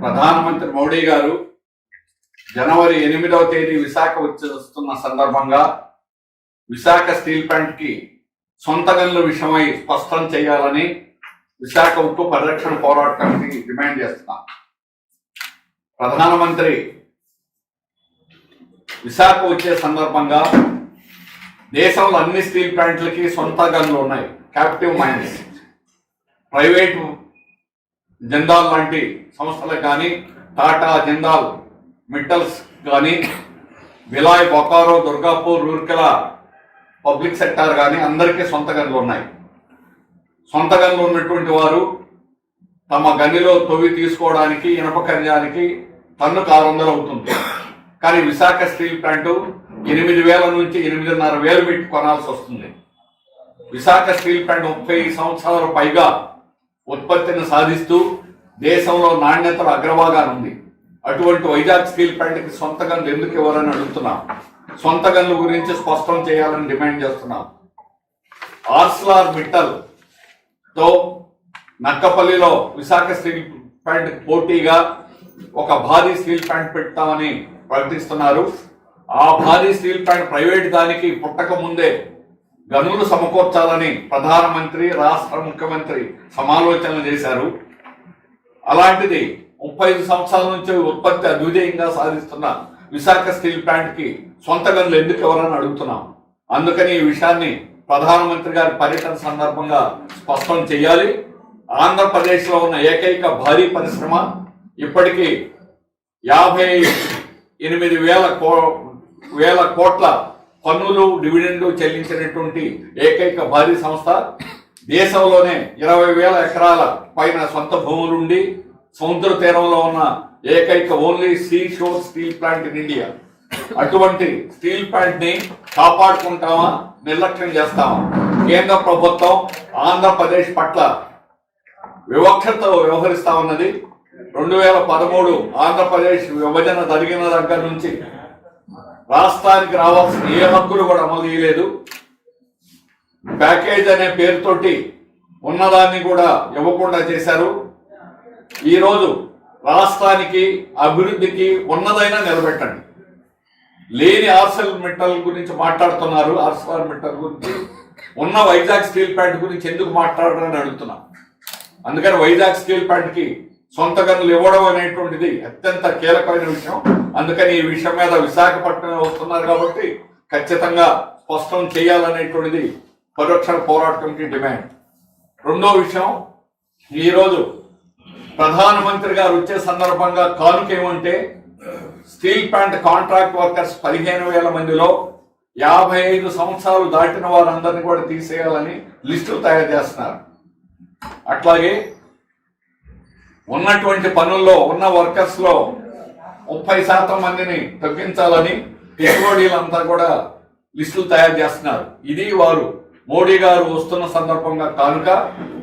ప్రధానమంత్రి మోడీ గారు జనవరి ఎనిమిదవ తేదీ విశాఖ వచ్చేస్తున్న సందర్భంగా విశాఖ స్టీల్ ప్లాంట్కి సొంత గనుల విషయమై స్పష్టం చేయాలని విశాఖ ఉక్కు పరిరక్షణ పోరాట కమిటీ డిమాండ్ చేస్తున్నాం. ప్రధానమంత్రి విశాఖ వచ్చే సందర్భంగా దేశంలో అన్ని స్టీల్ ప్లాంట్లకి సొంత గనులు ఉన్నాయి. క్యాప్టివ్ మైన్స్ ప్రైవేటు జెండాల్ లాంటి సంస్థలకు కానీ టాటా జిందాల్ మిట్టల్స్ కానీ విలాయ్ బొకారో దుర్గాపూర్ రూర్కెల పబ్లిక్ సెక్టార్ కానీ అందరికీ సొంత గనులు ఉన్నాయి. సొంత గనులు ఉన్నటువంటి వారు తమ గనిలో తొవ్వి తీసుకోవడానికి ఇనప ఖనిజానికి టన్నుకు ఆరు వందలు అవుతుంది. కానీ విశాఖ స్టీల్ ప్లాంటు ఎనిమిది వేల నుంచి ఎనిమిదిన్నర వేలు పెట్టి కొనాల్సి వస్తుంది. విశాఖ స్టీల్ ప్లాంట్ ముప్పై సంవత్సరాల పైగా ఉత్పత్తిని సాధిస్తూ దేశంలో నాణ్యతలో అగ్రభాగాన్ని ఉంది. అటువంటి వైజాగ్ స్టీల్ ప్లాంట్కి సొంత గన్లు ఎందుకు ఇవ్వాలని అడుగుతున్నాం? సొంత గన్ల గురించి స్పష్టం చేయాలని డిమాండ్ చేస్తున్నాం. ఆర్స్లార్ మిట్టల్తో నక్కపల్లిలో విశాఖ స్టీల్ ప్లాంట్ పోటీగా ఒక భారీ స్టీల్ ప్లాంట్ పెడతామని ప్రకటిస్తున్నారు. ఆ భారీ స్టీల్ ప్లాంట్ ప్రైవేట్ దానికి పుట్టక ముందే గనులు సమకూర్చాలని ప్రధానమంత్రి రాష్ట్ర ముఖ్యమంత్రి సమాలోచనలు చేశారు. అలాంటిది ముప్పై ఐదు సంవత్సరాల నుంచి ఉత్పత్తి అద్వితీయంగా సాధిస్తున్న విశాఖ స్టీల్ ప్లాంట్కి సొంత గనులు ఎందుకు ఎవరని అడుగుతున్నాం. అందుకని ఈ విషయాన్ని ప్రధానమంత్రి గారి పర్యటన సందర్భంగా స్పష్టం చేయాలి. ఆంధ్రప్రదేశ్లో ఉన్న ఏకైక భారీ పరిశ్రమ ఇప్పటికీ యాభై ఎనిమిది వేల కో వేల కోట్ల పన్నులు డివిడెండ్లు చెల్లించినటువంటి ఏకైక భారీ సంస్థ దేశంలోనే ఇరవై వేల ఎకరాల పైన సొంత భూములుండి సముద్ర తీరంలో ఉన్న ఏకైక only sea shore steel plant in India అటువంటి స్టీల్ ప్లాంట్ని కాపాడుకుంటామా? నిర్లక్ష్యం చేస్తామా? కేంద్ర ప్రభుత్వం ఆంధ్రప్రదేశ్ పట్ల వివక్షతో వ్యవహరిస్తా ఉన్నది రెండు వేల పదమూడు ఆంధ్రప్రదేశ్ విభజన జరిగిన దగ్గర నుంచి రాష్ట్రానికి రావాల్సిన ఏ హక్కులు కూడా అమలు చేయలేదు. ప్యాకేజ్ అనే పేరుతోటి ఉన్నదాన్ని కూడా ఇవ్వకుండా చేశారు. ఈరోజు రాష్ట్రానికి అభివృద్ధికి ఉన్నదైనా నిలబెట్టండి. లేని ఆర్సల్ మెటల్ గురించి మాట్లాడుతున్నారు. ఆర్సల్ మెటల్ గురించి ఉన్న వైజాగ్ స్టీల్ ప్లాంట్ గురించి ఎందుకు మాట్లాడరని అడుగుతున్నా. అందుకని వైజాగ్ స్టీల్ ప్లాంట్కి సొంత గనులు ఇవ్వడం అనేటువంటిది అత్యంత కీలకమైన విషయం. అందుకని ఈ విషయం మీద విశాఖపట్నం వస్తున్నారు కాబట్టి ఖచ్చితంగా స్పష్టం చేయాలనేటువంటిది పరిరక్షణ పోరాట కమిటీ డిమాండ్. రెండో విషయం ఈరోజు ప్రధానమంత్రి గారు వచ్చే సందర్భంగా కానుక ఏమంటే స్టీల్ ప్లాంట్ కాంట్రాక్ట్ వర్కర్స్ పదిహేను వేల మందిలో యాభై ఐదు సంవత్సరాలు దాటిన వారందరినీ కూడా తీసేయాలని లిస్టులు తయారు చేస్తున్నారు. అట్లాగే ఉన్నటువంటి పనుల్లో ఉన్న వర్కర్స్లో ముప్పై శాతం మందిని తగ్గించాలని పెట్టుబడులంతా కూడా లిస్టులు తయారు చేస్తున్నారు. ఇది వారు మోడీ గారు వస్తున్న సందర్భంగా కానుక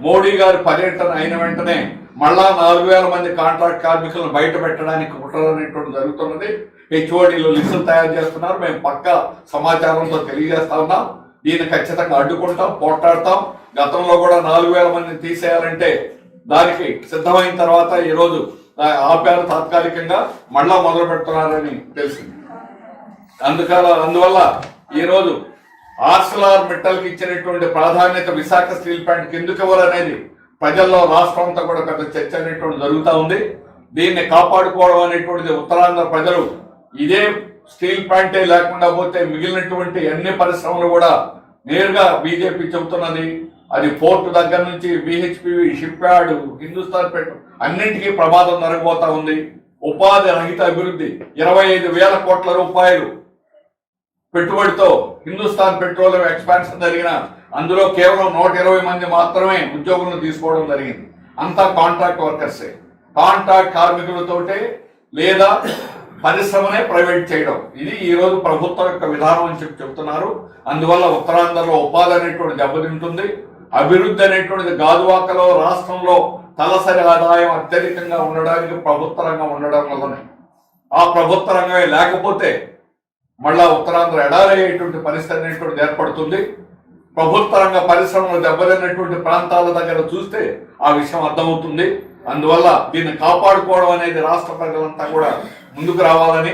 మోడీ గారి పర్యటన అయిన వెంటనే మళ్ళా నాలుగు వేల మంది కాంట్రాక్ట్ కార్మికులను బయట పెట్టడానికి కుట్రనేటువంటి జరుగుతున్నది. హెచ్ఓడీలు లిస్టులు తయారు చేస్తున్నారు. మేము పక్క సమాచారంతో తెలియజేస్తా ఉన్నాం. దీన్ని ఖచ్చితంగా అడ్డుకుంటాం పోట్లాడతాం. గతంలో కూడా నాలుగు వేల మందిని తీసేయాలంటే దానికి సిద్ధమైన తర్వాత ఈ రోజు ఆపారు తాత్కాలికంగా. మళ్ళా మొదలు పెడుతున్నారని తెలిసింది. అందుకల అందువల్ల ఈ రోజు ఆర్సలార్ మిట్టల్కి ఇచ్చినటువంటి ప్రాధాన్యత విశాఖ స్టీల్ ప్లాంట్ ఎందుకు ఇవ్వాలనేది ప్రజల్లో రాష్ట్రం అంతా కూడా పెద్ద చర్చ అనేటువంటి జరుగుతూ ఉంది. దీన్ని కాపాడుకోవడం అనేటువంటిది ఉత్తరాంధ్ర ప్రజలు ఇదే స్టీల్ ప్లాంటే లేకుండా పోతే మిగిలినటువంటి అన్ని పరిశ్రమలు కూడా నేరుగా బీజేపీ చెబుతున్నది. అది పోర్టు దగ్గర నుంచి బిహెచ్పివి షిప్ యార్డ్ హిందుస్థాన్ పెట్ అన్నింటికీ ప్రమాదం జరగబోతా ఉంది. ఉపాధి రహిత అభివృద్ధి ఇరవై ఐదు వేల కోట్ల రూపాయలు పెట్టుబడితో హిందుస్థాన్ పెట్రోలియం ఎక్స్పాన్షన్ జరిగిన అందులో కేవలం నూట ఇరవై మంది మాత్రమే ఉద్యోగులను తీసుకోవడం జరిగింది. అంతా కాంట్రాక్ట్ వర్కర్సే. కాంట్రాక్ట్ కార్మికులతోటే లేదా పరిశ్రమనే ప్రైవేట్ చేయడం. ఇది ఈ రోజు ప్రభుత్వం యొక్క విధానం అని చెప్పి చెప్తున్నారు. అందువల్ల ఉత్తరాంధ్రలో ఉపాధి అనేటువంటి దెబ్బతింటుంది. అభివృద్ధి అనేటువంటిది గాజువాకలో రాష్ట్రంలో తలసరి ఆదాయం అత్యధికంగా ఉండడానికి ప్రభుత్వ రంగం ఉండడం వల్లనే. ఆ ప్రభుత్వ రంగమే లేకపోతే మళ్ళా ఉత్తరాంధ్ర ఎడారయ్యేటువంటి పరిస్థితి అనేటువంటిది ఏర్పడుతుంది. ప్రభుత్వ రంగ పరిశ్రమలు దెబ్బతిన్నటువంటి ప్రాంతాల దగ్గర చూస్తే ఆ విషయం అర్థమవుతుంది. అందువల్ల దీన్ని కాపాడుకోవడం అనేది రాష్ట్ర ప్రజలంతా కూడా ముందుకు రావాలని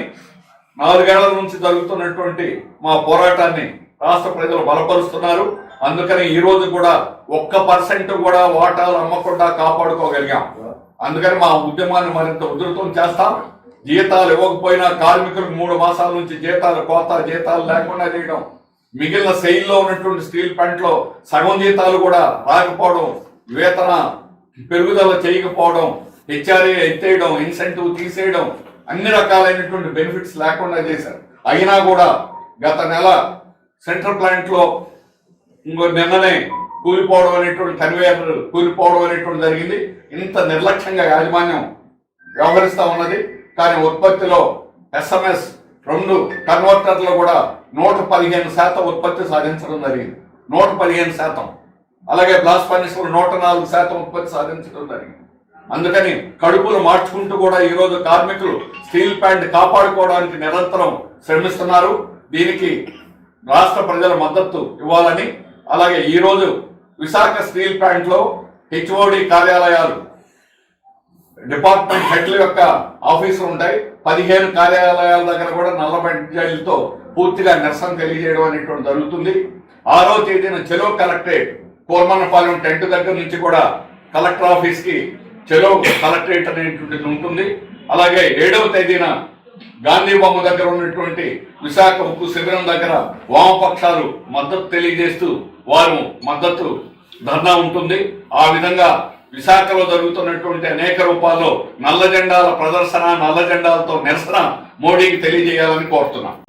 నాలుగేళ్ళ నుంచి జరుగుతున్నటువంటి మా పోరాటాన్ని రాష్ట్ర ప్రజలు బలపరుస్తున్నారు. అందుకని ఈ రోజు కూడా ఒక్క పర్సెంట్ కూడా వాటాలు అమ్మకుండా కాపాడుకోగలిగాం. అందుకని మా ఉద్యమాన్ని మరింత ఉధృతం చేస్తాం. జీతాలు ఇవ్వకపోయినా కార్మికులకు మూడు మాసాల నుంచి జీతాలు కోత జీతాలు లేకుండా చేయడం. మిగిలిన శైలిలో ఉన్నటువంటి స్టీల్ ప్లాంట్లో సగం జీతాలు కూడా రాకపోవడం వేతన పెరుగుదల చేయకపోవడం హెచ్ఆర్ఏ ఎత్తేయడం ఇన్సెంటివ్ తీసేయడం అన్ని రకాలైనటువంటి బెనిఫిట్స్ లేకుండా చేశారు. అయినా కూడా గత నెల సెంట్రల్ ప్లాంట్లో ఇంకో నిన్ననే కూలిపోవడం అనేటువంటి కన్వేయర్ కూలిపోవడం అనేటువంటి జరిగింది. ఇంత నిర్లక్ష్యంగా యాజమాన్యం వ్యవహరిస్తూ ఉన్నది. కానీ ఉత్పత్తిలో ఎస్ఎంఎస్ రెండు కన్వర్టర్లు కూడా నూట పదిహేను శాతం ఉత్పత్తి సాధించడం జరిగింది. నూట పదిహేను శాతం. అలాగే బ్లాస్ట్ ఫర్నిస్ నూట నాలుగు శాతం ఉత్పత్తి సాధించడం జరిగింది. అందుకని కడుపులు మార్చుకుంటూ కూడా ఈరోజు కార్మికులు స్టీల్ ప్యాంట్ కాపాడుకోవడానికి నిరంతరం శ్రమిస్తున్నారు. దీనికి రాష్ట్ర ప్రజల మద్దతు ఇవ్వాలని అలాగే ఈరోజు విశాఖ స్టీల్ ప్యాంట్లో హెచ్ఓడి కార్యాలయాలు డిపార్ట్మెంట్ హెడ్ల యొక్క ఆఫీసులు ఉంటాయి. పదిహేను కార్యాలయాల దగ్గర కూడా నల్ల బడ్జైలతో పూర్తిగా నిరసన తెలియజేయడం అనేటువంటి జరుగుతుంది. ఆరో తేదీన చెలో కలెక్టరేట్ కోర్మన్నపాలెం టెంట్ దగ్గర నుంచి కూడా కలెక్టర్ ఆఫీస్కి చెలో కలెక్టరేట్ అనేటువంటిది ఉంటుంది. అలాగే ఏడవ తేదీన గాంధీ బొమ్మ దగ్గర ఉన్నటువంటి విశాఖ ఉక్కు శిబిరం దగ్గర వామపక్షాలు మద్దతు తెలియజేస్తూ వారు మద్దతు ధర్నా ఉంటుంది. ఆ విధంగా విశాఖలో జరుగుతున్నటువంటి అనేక రూపాల్లో నల్ల జెండాల ప్రదర్శన నల్ల జెండాలతో నిరసన మోడీకి తెలియజేయాలని కోరుతున్నాను